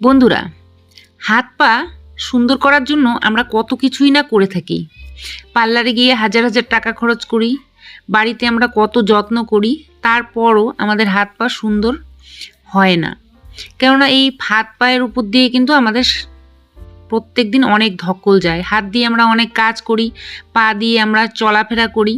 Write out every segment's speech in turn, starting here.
বন্ধুরা, হাত পা সুন্দর করার জন্য আমরা কত কিছুই না করে থাকি। পার্লারে গিয়ে হাজার হাজার টাকা খরচ করি, বাড়িতে আমরা কত যত্ন করি, তারপরও আমাদের হাত পা সুন্দর হয় না। কেননা এই হাত পায়ের উপর দিয়ে কিন্তু আমাদের প্রত্যেক দিন অনেক ধকল যায়। হাত দিয়ে আমরা অনেক কাজ করি, পা দিয়ে আমরা চলাফেরা করি।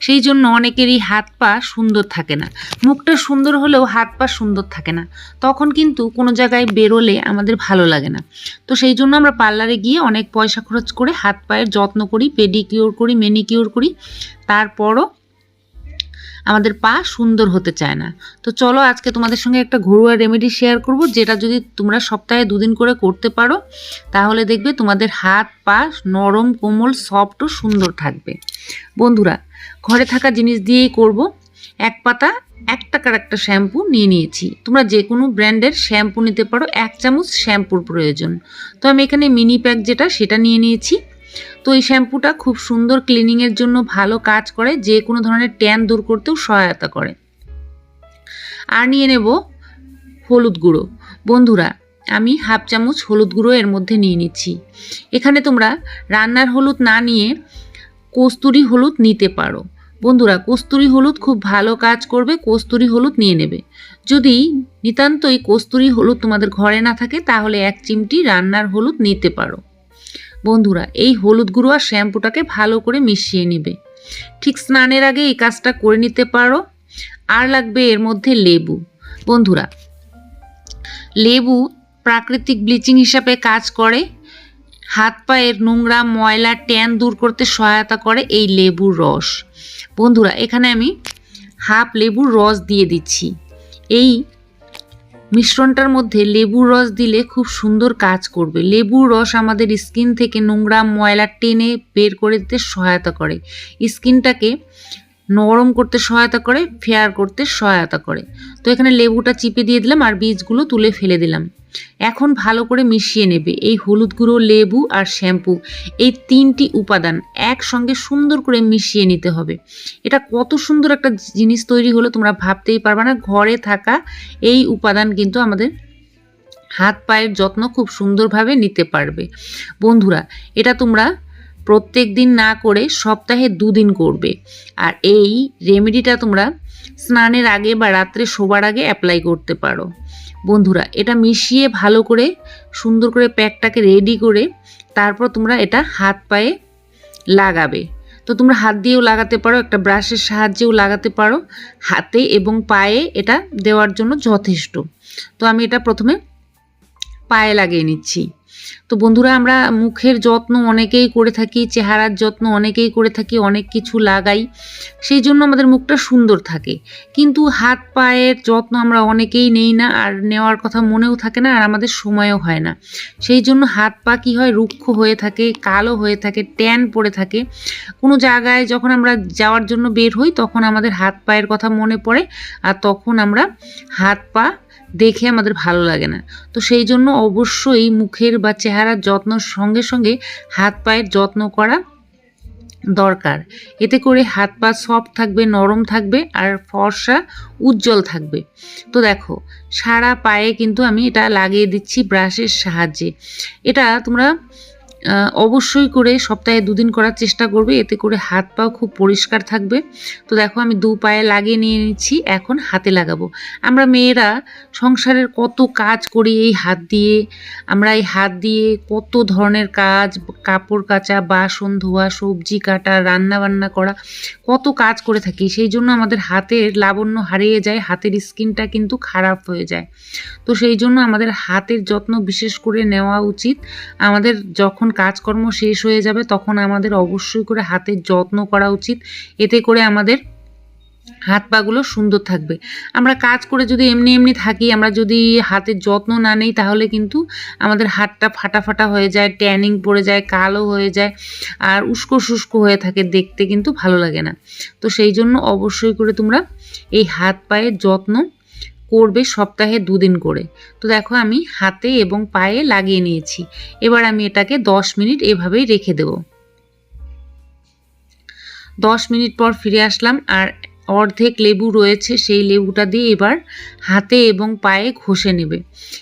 সেই জন্য অনেকেরই হাত পা সুন্দর থাকে না। মুখটা সুন্দর হলেও হাত পা সুন্দর থাকে না। তখন কিন্তু কোনো জায়গায় বেরোলে আমাদের ভালো লাগে না। তো সেই জন্য আমরা পার্লারে গিয়ে অনেক পয়সা খরচ করে হাত পায়ের যত্ন করি, পেডিকিওর করি, মেনিকিওর করি। তারপরও আমাদের পা সুন্দর হতে চায় না। তো চলো আজকে তোমাদের সঙ্গে একটা ঘরোয়া রেমেডি শেয়ার করব, যেটা যদি তোমরা সপ্তাহে দুদিন করে করতে পারো, তাহলে দেখবে তোমাদের হাত, পা নরম, কোমল সফট ও সুন্দর থাকবে। বন্ধুরা, ঘরে থাকা জিনিস দিয়েই করব। এক পাতা, এক টাকার একটা শ্যাম্পু নিয়ে নিয়েছি। তোমরা যে কোনো ব্র্যান্ডের শ্যাম্পু নিতে পারো, এক চামচ শ্যাম্পুর প্রয়োজন। তো আমি এখানে মিনি প্যাক যেটা, সেটা নিয়ে নিয়েছি। তো এই শ্যাম্পুটা খুব সুন্দর ক্লিনিংয়ের জন্য ভালো কাজ করে, যে কোনো ধরনের ট্যান দূর করতেও সহায়তা করে। আর নিয়ে নেব হলুদ গুঁড়ো। বন্ধুরা, আমি হাফ চামচ হলুদ গুঁড়ো এর মধ্যে নিয়ে নিচ্ছি। এখানে তোমরা রান্নার হলুদ না নিয়ে কস্তুরি হলুদ নিতে পারো। বন্ধুরা, কস্তুরি হলুদ খুব ভালো কাজ করবে, কস্তুরি হলুদ নিয়ে নেবে। যদি নিতান্তই কস্তুরি হলুদ তোমাদের ঘরে না থাকে, তাহলে এক চিমটি রান্নার হলুদ নিতে পারো। বন্ধুরা, এই হলুদ গুঁড়ো আর শ্যাম্পুটাকে ভালো করে মিশিয়ে নেবে। ঠিক স্নানের আগে এই কাজটা করে নিতে পারো। আর লাগবে এর মধ্যে লেবু। বন্ধুরা, লেবু প্রাকৃতিক ব্লিচিং হিসাবে কাজ করে। হাত পায়ের নোংরা, ময়লা, ট্যান দূর করতে সহায়তা করে এই লেবুর রস। বন্ধুরা, এখানে আমি হাফ লেবুর রস দিয়ে দিচ্ছি। এই মিশ্রণটার মধ্যে লেবুর রস দিলে খুব সুন্দর কাজ করবে। লেবুর রস আমাদের স্কিন থেকে নোংরা ময়লা টেনে বের করে দিতে সহায়তা করে। স্কিনটাকে নরম করতে সহায়তা করে, ফেয়ার করতে সহায়তা করে। তো এখানে লেবুটা চিপে দিয়ে দিলাম আর বীজগুলো তুলে ফেলে দিলাম। এখন ভালো করে মিশিয়ে নেবে। এই হলুদ গুঁড়ো, লেবু আর শ্যাম্পু, এই তিনটি উপাদান একসঙ্গে সুন্দর করে মিশিয়ে নিতে হবে। এটা কত সুন্দর একটা জিনিস তৈরি হলো, তোমরা ভাবতেই পারবে না। ঘরে থাকা এই উপাদান কিন্তু আমাদের হাত পায়ের যত্ন খুব সুন্দরভাবে নিতে পারবে। বন্ধুরা, এটা তোমরা প্রত্যেক দিন না করে সপ্তাহে দুদিন করবে। আর এই রেমেডিটা তোমরা স্নানের আগে বা রাত্রে শোবার আগে অ্যাপ্লাই করতে পারো। বন্ধুরা, এটা মিশিয়ে ভালো করে, সুন্দর করে প্যাকটাকে রেডি করে তারপর তোমরা এটা হাত পায়ে লাগাবে। তো তোমরা হাত দিয়েও লাগাতে পারো, একটা ব্রাশের সাহায্যেও লাগাতে পারো। হাতে এবং পায়ে এটা দেওয়ার জন্য যথেষ্ট। তো আমি এটা প্রথমে পায়ে লাগিয়ে নিচ্ছি। তো বন্ধুরা, আমরা মুখের যত্ন অনেকেই করে থাকি, চেহারার যত্ন অনেকেই করে থাকি, অনেক কিছু লাগাই, সেই জন্য আমাদের মুখটা সুন্দর থাকে। কিন্তু হাত পায়ের যত্ন আমরা অনেকেই নেই না, আর নেওয়ার কথা মনেও থাকে না, আর আমাদের সময়ও হয় না। সেই জন্য হাত পা কী হয়, রুক্ষ হয়ে থাকে, কালো হয়ে থাকে, ট্যান পড়ে থাকে। কোনো জায়গায় যখন আমরা যাওয়ার জন্য বের হই, তখন আমাদের হাত পায়ের কথা মনে পড়ে, আর তখন আমরা হাত পা দেখে আমাদের ভালো লাগে না। তো সেই জন্য অবশ্যই মুখের বা চেহারার যত্ন সঙ্গে সঙ্গে হাত পায়ের যত্ন করা দরকার। এতে করে হাত পা সফট থাকবে, নরম থাকবে আর ফর্সা উজ্জ্বল থাকবে। তো দেখো, সারা পায়ে কিন্তু আমি এটা লাগিয়ে দিচ্ছি ব্রাশের সাহায্যে। এটা তোমরা অবশ্যই করে সপ্তাহে দুদিন করার চেষ্টা করবে। এতে করে হাত পাও খুব পরিষ্কার থাকবে। তো দেখো, আমি দু পায়ে লাগিয়ে নিয়ে নিচ্ছি, এখন হাতে লাগাবো। আমরা মেয়েরা সংসারের কত কাজ করি এই হাত দিয়ে। আমরা এই হাত দিয়ে কত ধরনের কাজ, কাপড় কাচা, বাসন ধোয়া, সবজি কাটা, রান্না বান্না করা, কত কাজ করে থাকি। সেই জন্য আমাদের হাতের লাবণ্য হারিয়ে যায়, হাতের স্কিনটা কিন্তু খারাপ হয়ে যায়। তো সেই জন্য আমাদের হাতের যত্ন বিশেষ করে নেওয়া উচিত। আমাদের যখন কাজকর্ম শেষ হয়ে যাবে, তখন আমাদের অবশ্যই করে হাতের যত্ন করা উচিত। এতে করে আমাদের হাত পাগুলো সুন্দর থাকবে। আমরা কাজ করে যদি এমনি এমনি থাকি, আমরা যদি হাতের যত্ন না নেই, তাহলে কিন্তু আমাদের হাতটা ফাটা ফাটা হয়ে যায়, ট্যানিং পড়ে যায়, কালো হয়ে যায়, আর উস্কো শুষ্ক হয়ে থাকে, দেখতে কিন্তু ভালো লাগে না। তো সেই জন্য অবশ্যই করে তোমরা এই হাত পায়ের যত্ন করবে সপ্তাহে দুদিন করে। তো দেখো আমি হাতে এবং পায়ে লাগিয়ে নিয়েছি। এবার আমি এটাকে দশ মিনিট এভাবেই রেখে দেব। দশ মিনিট পর ফিরে আসলাম আর অর্ধেক লেবু রয়েছে, সেই লেবুটা দিয়ে এবার হাতে এবং পায়ে ঘষে নেবে।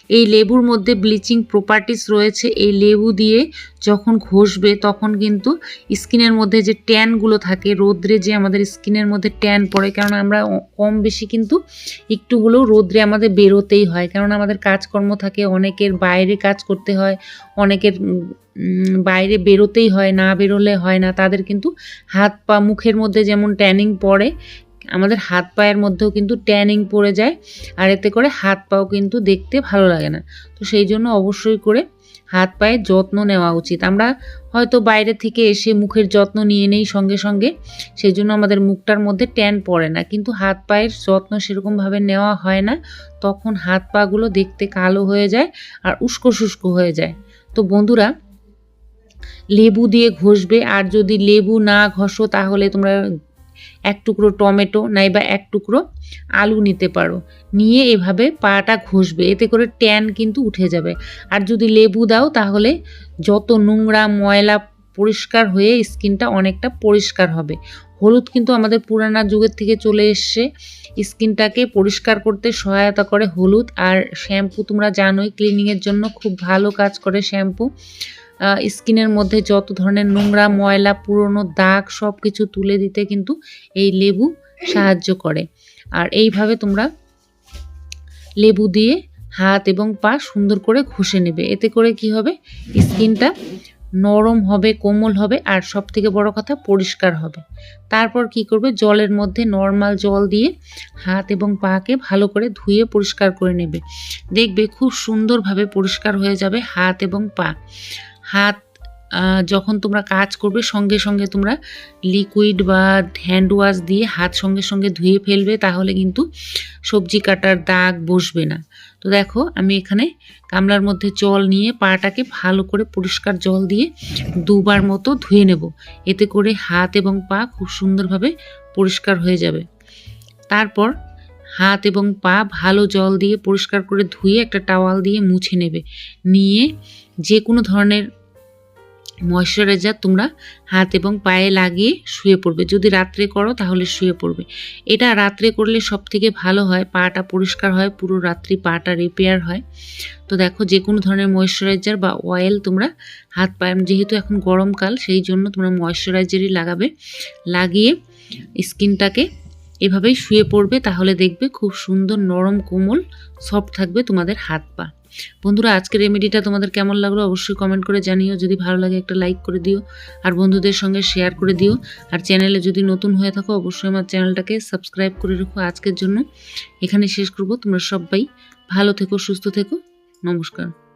এই লেবুর মধ্যে ব্লিচিং প্রপার্টিস রয়েছে, এই লেবু দিয়ে যখন ঘষবে তখন কিন্তু স্কিনের মধ্যে যে ট্যানগুলো থাকে, রোদ্রে যে আমাদের স্কিনের মধ্যে ট্যান পড়ে কারণ আমরা কম বেশি কিন্তু একটু হলেও রোদ্রে আমাদের বেরোতেই হয়। কারণ আমাদের কাজকর্ম থাকে, অনেকের বাইরে কাজ করতে হয়, অনেকের বাইরে বেরোতেই হয় না, বেরোলে হয় না। তাদের কিন্তু হাত পা, মুখের মধ্যে যেমন ট্যানিং পড়ে, আমাদের হাত পায়ের মধ্যেও কিন্তু ট্যানিং পড়ে যায়। আর এতে করে হাত পাও কিন্তু দেখতে ভালো লাগে না। তো সেই জন্য অবশ্যই করে হাত পায়ের যত্ন নেওয়া উচিত। আমরা হয়তো বাইরে থেকে এসে মুখের যত্ন নিয়ে নেই সঙ্গে সঙ্গে, সেই জন্য আমাদের মুখটার মধ্যে ট্যান পড়ে না। কিন্তু হাত পায়ের যত্ন সেরকমভাবে নেওয়া হয় না, তখন হাত পাগুলো দেখতে কালো হয়ে যায় আর উস্কো শুষ্ক হয়ে যায়। তো বন্ধুরা লেবু দিয়ে ঘষবে। আর যদি লেবু না ঘষো, তাহলে তোমরা এক টুকরো টমেটো নাইবা এক টুকরো আলু নিতে পারো। নিয়ে এভাবে পাটা ঘষবে। এতে করে ট্যান কিন্তু উঠে যাবে। আর যদি লেবু দাও, তাহলে যত নোংরা ময়লা পরিষ্কার হয়ে স্কিনটা অনেকটা পরিষ্কার হবে। হলুদ কিন্তু আমাদের পুরানা যুগের থেকে চলে এসছে। স্কিনটাকে পরিষ্কার করতে সহায়তা করে হলুদ। আর শ্যাম্পু তোমরা জানোই, ক্লিনিংয়ের জন্য খুব ভালো কাজ করে শ্যাম্পু। স্কিনের মধ্যে যত ধরনের নোংরা, ময়লা, পুরনো দাগ সব কিছু তুলে দিতে কিন্তু এই লেবু সাহায্য করে। আর এইভাবে তোমরা লেবু দিয়ে হাত এবং পা সুন্দর করে ঘষে নেবে। এতে করে কি হবে? স্কিনটা নরম হবে, কোমল হবে, আর সব থেকে বড় কথা পরিষ্কার হবে। তারপর কি করবে? জলের মধ্যে নর্মাল জল দিয়ে হাত এবং পাকে ভালো করে ধুয়ে পরিষ্কার করে নেবে। দেখবে খুব সুন্দরভাবে পরিষ্কার হয়ে যাবে হাত এবং পা। হাত যখন তোমরা কাজ করবে, সঙ্গে সঙ্গে তোমরা লিকুইড বা হ্যান্ড ওয়াশ দিয়ে হাত সঙ্গে সঙ্গে ধুয়ে ফেলবে, তাহলে কিন্তু সবজি কাটার দাগ বসবে না। তো দেখো, আমি এখানে গামলার মধ্যে জল নিয়ে পাটাকে ভালো করে পরিষ্কার জল দিয়ে দুবার মতো ধুয়ে নেব। এতে করে হাত এবং পা খুব সুন্দরভাবে পরিষ্কার হয়ে যাবে। তারপর হাত এবং পা ভালো জল দিয়ে পরিষ্কার করে ধুয়ে একটা টাওয়াল দিয়ে মুছে নেবে। নিয়ে যে কোনো ধরনের ময়শ্চারাইজার তোমরা হাত এবং পায়ে লাগিয়ে শুয়ে পড়বে। যদি রাত্রে করো তাহলে শুয়ে পড়বে। এটা রাত্রে করলে সব থেকে ভালো হয়, পাটা পরিষ্কার হয়, পুরো রাত্রি পাটা রিপেয়ার হয়। তো দেখো যে কোনো ধরনের ময়শ্চারাইজার বা অয়েল তোমরা হাত পায়ে যেহেতু এখন গরমকাল সেই জন্য তোমরা ময়শ্চারাইজারই লাগাবে। লাগিয়ে স্কিনটাকে এভাবেই শুয়ে পড়বে, তাহলে দেখবে খুব সুন্দর নরম কোমল, সফট থাকবে তোমাদের হাত পা। বন্ধুরা, আজকের রেমেডিটা তোমাদের কেমন লাগল অবশ্যই কমেন্ট করে জানিও। যদি ভালো লাগে একটা লাইক করে দিও আর বন্ধুদের সঙ্গে শেয়ার করে দিও। আর চ্যানেলে যদি নতুন হয়ে থাকো অবশ্যই আমার চ্যানেলটাকে সাবস্ক্রাইব করে রেখো আজকের জন্য। এখানে শেষ করব। তোমরা সবাই ভালো থেকো, সুস্থ থেকো। নমস্কার।